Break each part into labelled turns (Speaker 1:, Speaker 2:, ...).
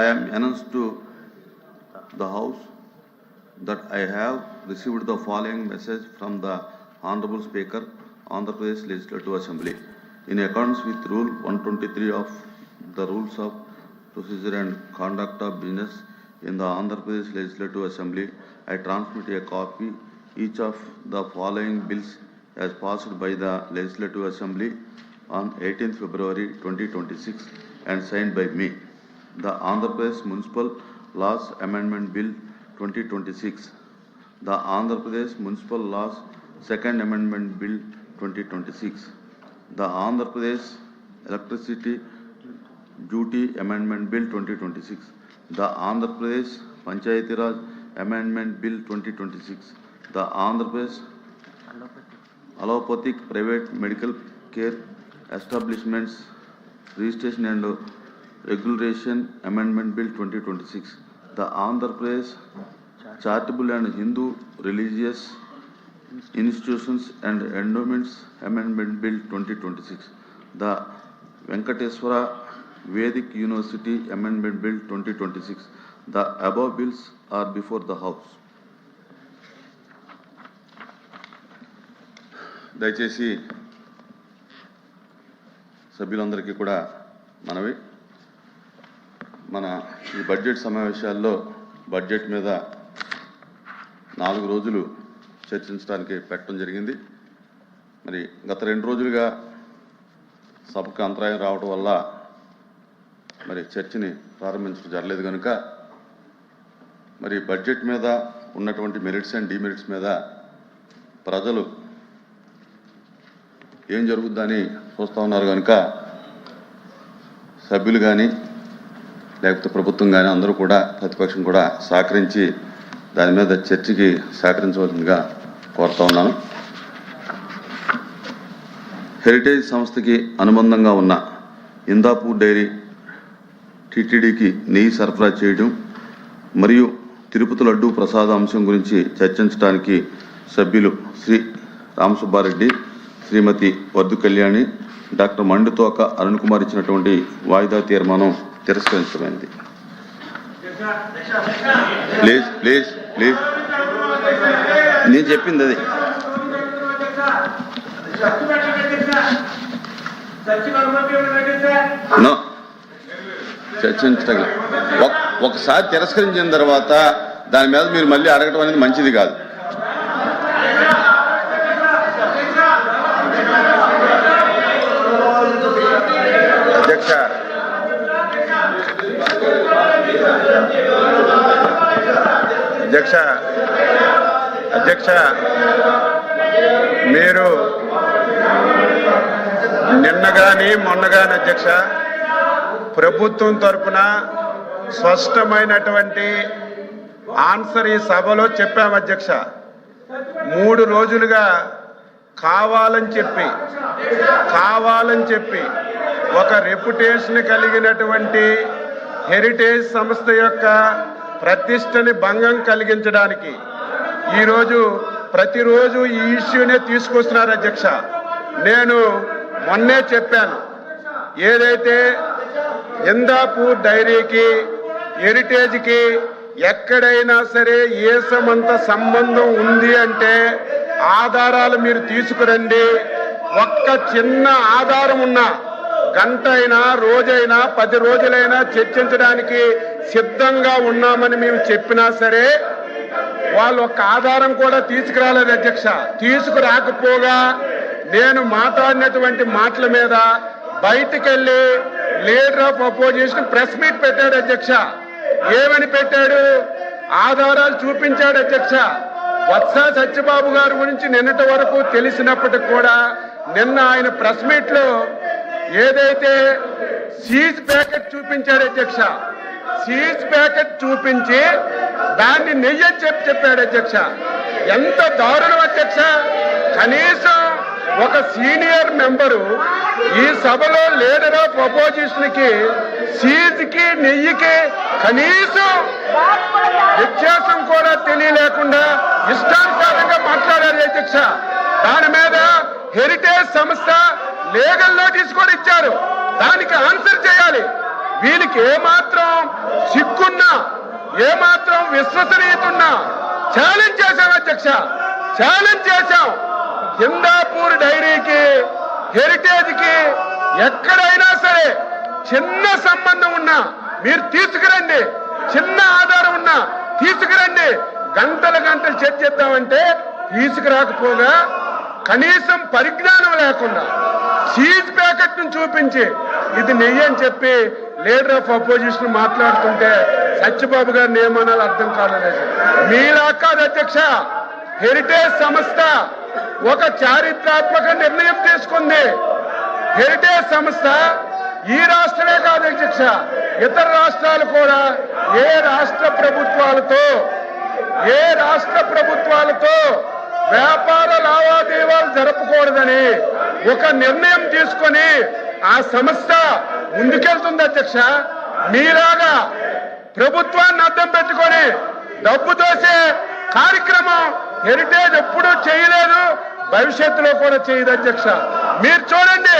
Speaker 1: I am announced to the House that I have received the following message from the Honorable Speaker, Andhra Pradesh Legislative Assembly. In accordance with Rule 123 of the Rules of Procedure and Conduct of Business in the Andhra Pradesh Legislative Assembly, I transmit a copy each of the following bills as passed by the Legislative Assembly on 18th February 2026 and signed by me. The Andhra Pradesh Municipal Laws Amendment Bill 2026. The Andhra Pradesh Municipal Laws Second Amendment Bill 2026. The Andhra Pradesh Electricity Duty Amendment Bill 2026. The Andhra Pradesh Panchayati Raj Amendment Bill 2026. The Andhra Pradesh allopathic private medical care establishments registration and regulation amendment bill twenty twenty six the Andhra Pradesh charitable and Hindu religious institutions and endowments amendment bill twenty twenty six the Venkateswara vedic university amendment bill twenty twenty six the above bills are before the house దయచేసి సభ్యులందరికీ కూడా మనవి. మన ఈ budget సమావేశాల్లో budget మీద నాలుగు రోజులు చర్చించడానికి పెట్టడం జరిగింది. మరి గత రెండు రోజులుగా సభకు అంతరాయం రావడం వల్ల మరి చర్చని ప్రారంభించడం జరగలేదు కనుక మరి బడ్జెట్ మీద ఉన్నటువంటి మెరిట్స్ అండ్ డిమెరిట్స్ మీద ప్రజలు ఏం జరుగుద్దని చూస్తూ ఉన్నారు కనుక సభ్యులు కానీ లేకపోతే ప్రభుత్వం కానీ అందరూ కూడా ప్రతిపక్షం కూడా సహకరించి దాని మీద చర్చకి సహకరించవలసిందిగా కోరుతా ఉన్నాను. హెరిటేజ్ సంస్థకి అనుబంధంగా ఉన్న ఇందాపూర్ డైరీ టీటీడీకి నెయ్యి సరఫరా చేయడం మరియు తిరుపతి లడ్డు ప్రసాద అంశం గురించి చర్చించడానికి సభ్యులు శ్రీ రామసుబ్బారెడ్డి శ్రీమతి వద్దు కళ్యాణి డాక్టర్ మండుతోక అరుణ్ కుమార్ ఇచ్చినటువంటి వాయిదా తీర్మానం తిరస్కరించమైంది ప్లీజ్ ప్లీజ్ ప్లీజ్. నేను చెప్పింది అది. నో. చర్చించటం ఒకసారి తిరస్కరించిన తర్వాత దాని మీద మీరు మళ్ళీ అడగటం అనేది మంచిది కాదు.
Speaker 2: అధ్యక్ష అధ్యక్ష అధ్యక్ష మీరు నిన్న కానీ మొన్న కానీ అధ్యక్ష ప్రభుత్వం తరఫున స్పష్టమైనటువంటి ఆన్సర్ ఈ సభలో చెప్పాము అధ్యక్ష. మూడు రోజులుగా కావాలని చెప్పి కావాలని చెప్పి ఒక రెప్యుటేషన్ కలిగినటువంటి హెరిటేజ్ సంస్థ యొక్క ప్రతిష్టని భంగం కలిగించడానికి ఈరోజు ప్రతిరోజు ఈ ఇష్యూనే తీసుకొస్తున్నారు అధ్యక్ష. నేను మొన్నే చెప్పాను ఏదైతే ఇందాపూర్ డైరీకి హెరిటేజ్కి ఎక్కడైనా సరే ఏ సమంత సంబంధం ఉంది అంటే ఆధారాలు మీరు తీసుకురండి. ఒక్క చిన్న ఆధారం ఉన్నా గంట అయినా రోజైనా పది రోజులైనా చర్చించడానికి సిద్ధంగా ఉన్నామని మేము చెప్పినా సరే వాళ్ళు ఒక్క ఆధారం కూడా తీసుకురాలేదు అధ్యక్ష. తీసుకురాకపోగా నేను మాట్లాడినటువంటి మాటల మీద బయటికెళ్ళి leader of opposition press meet పెట్టాడు అధ్యక్ష. ఏమని పెట్టాడు? ఆధారాలు చూపించాడు అధ్యక్ష. వత్స సత్యబాబు గారి గురించి నిన్నటి వరకు తెలిసినప్పటికి కూడా నిన్న ఆయన ప్రెస్ మీట్లో ఏదైతే సీజ్ ప్యాకెట్ చూపించాడు అధ్యక్ష సీజ్ ప్యాకెట్ చూపించి దాన్ని నెయ్యి చెప్పి చెప్పాడు అధ్యక్ష. ఎంత దారుణం అధ్యక్ష. కనీసం ఒక సీనియర్ మెంబరు ఈ సభలో లీడర్ ఆఫ్ అపోజిషన్కి సీజ్కి నెయ్యికి కనీసం వ్యత్యాసం కూడా తెలియలేకుండా ఇష్టానుసారంగా మాట్లాడారు అధ్యక్ష. దాని మీద హెరిటేజ్ సంస్థ లీగల్ నోటీస్ కూడా ఇచ్చారు. దానికి ఆన్సర్ చేయాలి. వీళ్ళకి ఏమాత్రం సిగ్గున్నా ఏమాత్రం విశ్వసనీయత ఉన్నా ఛాలెంజ్ చేశాం అధ్యక్ష. ఛాలెంజ్ చేశాం హిందాపూర్ డైరీకి హెరిటేజ్కి ఎక్కడైనా సరే చిన్న సంబంధం ఉన్నా మీరు తీసుకురండి. చిన్న ఆధారం ఉన్నా తీసుకురండి. గంటల గంటలు చర్చిద్దామంటే తీసుకురాకపోగా కనీసం పరిజ్ఞానం లేకుండా సీజ్ ప్యాకెట్ను చూపించి ఇది నెయ్యి అని చెప్పి లీడర్ ఆఫ్ అపోజిషన్ మాట్లాడుతుంటే సత్యబాబు గారిని ఏమనాలో అర్థం కాలేదు. మీలా కాదు అధ్యక్ష హెరిటేజ్ సంస్థ ఒక చారిత్రాత్మక నిర్ణయం తీసుకుంది. హెరిటేజ్ సంస్థ ఈ రాష్ట్రమే కాదు అధ్యక్ష ఇతర రాష్ట్రాలు కూడా ఏ రాష్ట్ర ప్రభుత్వాలతో ఏ రాష్ట్ర ప్రభుత్వాలతో వ్యాపార లావాదేవీలు జరపకూడదని ఒక నిర్ణయం తీసుకొని ఆ సంస్థ ముందుకెళ్తుంది అధ్యక్ష. మీలాగా ప్రభుత్వాన్ని అర్థం పెట్టుకొని డబ్బు దోసే కార్యక్రమం హెరిటేజ్ ఎప్పుడూ చేయలేదు భవిష్యత్తులో కూడా చేయదు అధ్యక్ష. మీరు చూడండి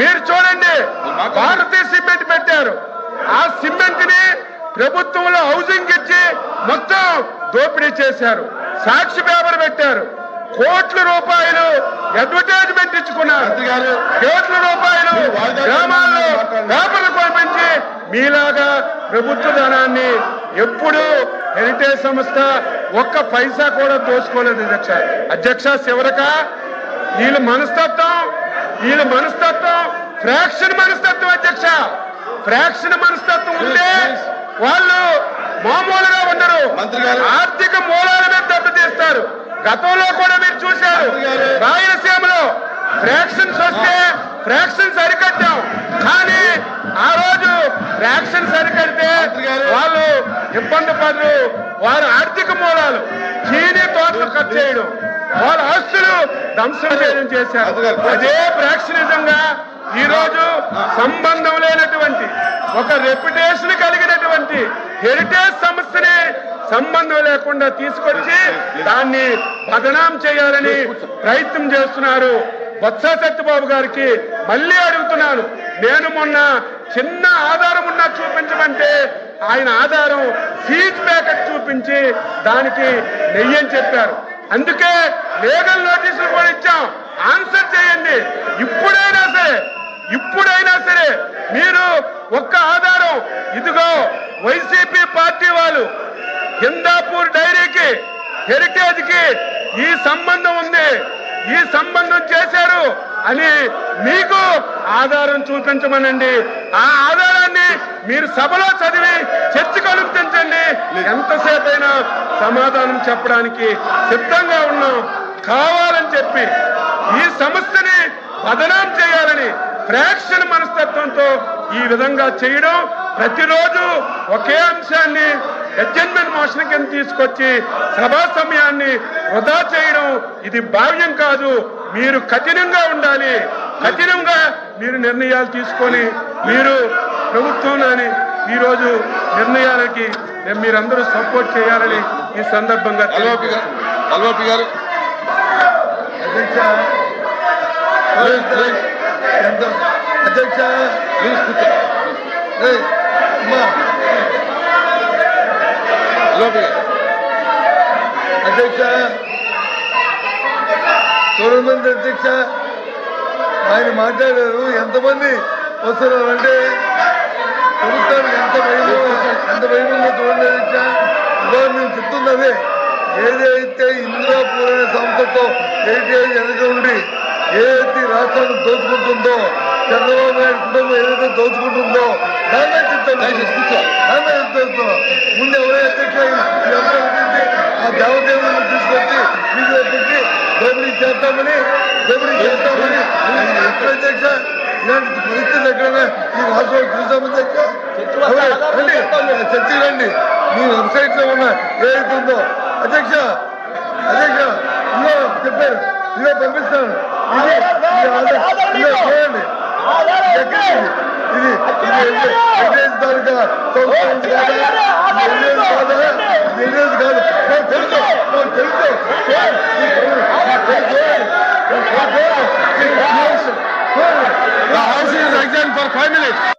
Speaker 2: మీరు చూడండి భారతీయ సిమెంట్ పెట్టారు. ఆ సిమెంట్ని ప్రభుత్వంలో హౌసింగ్ ఇచ్చి మొత్తం దోపిడీ చేశారు. సాక్షి పేపర్ పెట్టారు. కోట్ల రూపాయలు అడ్వర్టైజ్మెంట్ ఇచ్చుకున్నారు. కోట్ల రూపాయలు గ్రామాల్లో పేపర్లు పంపించి మీలాగా ప్రభుత్వ ధనాన్ని ఎప్పుడు హెరిటేజ్ సంస్థ ఒక్క పైసా కూడా దోచుకోలేదు అధ్యక్ష. అధ్యక్ష శివరక వీళ్ళ మనస్తత్వం వీళ్ళ మనస్తత్వం ఫ్రాక్షన్ మనస్తత్వం అధ్యక్ష. ఫ్రాక్షన్ మనస్తత్వం ఉంటే వాళ్ళు మామూలుగా ఉండరు. ఆర్థిక మూలాల మీద దెబ్బతీస్తారు గతంలో కూడా మీరు చూశారు. రాయలసీమలో ఫ్రాక్షన్స్ వస్తే ఫ్రాక్షన్స్ అరికట్టాం కానీ ఆ రోజు ఫ్రాక్షన్స్ అరికడితే. వాళ్ళు ఇబ్బంది పడరు వారి ఆర్థిక మూలాలు చీనీ తోటలు కట్ చేయడం వాళ్ళ ఆస్తులు ధ్వంసం చేయడం చేశారు. అదే ఫ్రాక్షనిజంగా ఈ రోజు సంబంధం లేనటువంటి ఒక రెప్యుటేషన్ కలిగినటువంటి హెరిటేజ్ సమస్యని సంబంధం లేకుండా తీసుకొచ్చి దాన్ని బదనాం చేయాలని ప్రయత్నం చేస్తున్నారు. బొత్స సత్యబాబు గారికి మళ్ళీ అడుగుతున్నాను. నేను మొన్న చిన్న ఆధారం ఉన్నా చూపించమంటే ఆయన ఆధారం ఫీజ్ ప్యాకెట్ చూపించి దానికి నెయ్యని చెప్పారు. అందుకే లీగల్ నోటీసులు కూడా ఇచ్చాం. ఆన్సర్ చేయండి. ఇప్పుడైనా సరే ఇప్పుడైనా సరే మీరు ఒక్క ఆధారం. ఇదిగో వైసీపీ పార్టీ వాళ్ళు హిందాపూర్ డైరీకి హెరిటేజ్కి ఈ సంబంధం ఉంది. ఈ సంబంధం చేశారు అని మీకు ఆధారం చూపించమనండి. ఆ ఆధారాన్ని మీరు సభలో చదివి చర్చకు అనుమతించండి ఎంతసేపు అయినా సమాధానం చెప్పడానికి సిద్ధంగా ఉన్నాం. కావాలని చెప్పి ఈ సంస్థని బదనాం చేయాలి. ఫ్రాక్షన్ మనస్తత్వంతో ఈ విధంగా చేయడం ప్రతిరోజు ఒకే అంశాన్ని అడ్జస్ట్మెంట్ మోషన్ కింద తీసుకొచ్చి సభా సమయాన్ని వృధా చేయడం ఇది భావ్యం కాదు. మీరు కఠినంగా ఉండాలి. కఠినంగా మీరు నిర్ణయాలు తీసుకొని మీరు ప్రభుత్వంలోని ఈరోజు నిర్ణయాలకి మీరందరూ సపోర్ట్ చేయాలని ఈ సందర్భంగా
Speaker 1: గారు
Speaker 3: ఎంత అధ్యక్ష
Speaker 1: ప్లీజ్ కూర్చో
Speaker 3: అధ్యక్ష చూడమంది అధ్యక్ష ఆయన మాట్లాడారు ఎంతమంది వస్తున్నారు అంటే ప్రభుత్వానికి ఎంత భయమో ఎంత భయమో చూడండి అధ్యక్ష ఇవాళ నేను చెప్తుంది ఏదైతే ఇందిరాపూర్ అనే సంస్థతో ఏటీఐ వెనక ఉండి ఏదైతే ఈ రాష్ట్రాన్ని దోచుకుంటుందో చంద్రబాబు నాయుడు కుటుంబం ఏదైతే దోచుకుంటుందో దాన్నే చెప్తాను ముందు ఎవరైతే ఆ దేవదేవులను తీసుకొచ్చి మీకు పెట్టి దోపిడీ చేస్తామని దోపిడీ చేస్తామని. ఎక్కడ అధ్యక్ష? ఇలాంటి పరిస్థితులు ఎక్కడైనా ఈ రాష్ట్రంలో చూసామని అధ్యక్ష? చర్చకి రండి. మీ వెబ్సైట్లో ఉన్న ఏదైతుందో అధ్యక్ష అధ్యక్ష ఇదో చెప్పారు. ఇదో పంపిస్తాను. ఇది ఇది ఆధార్ ఇదో చూడండి ఎక్కడ ఇది? ఇది ఇది ఎవిడెన్స్ తాలూకా సంస్థ ఉంది కాదా? ఇది ఎవిడెన్స్ కాదా? ఇది ఎవిడెన్స్ కాదు నాకు తెలుసు నాకు తెలుసు
Speaker 2: The house is adjourned for five minutes.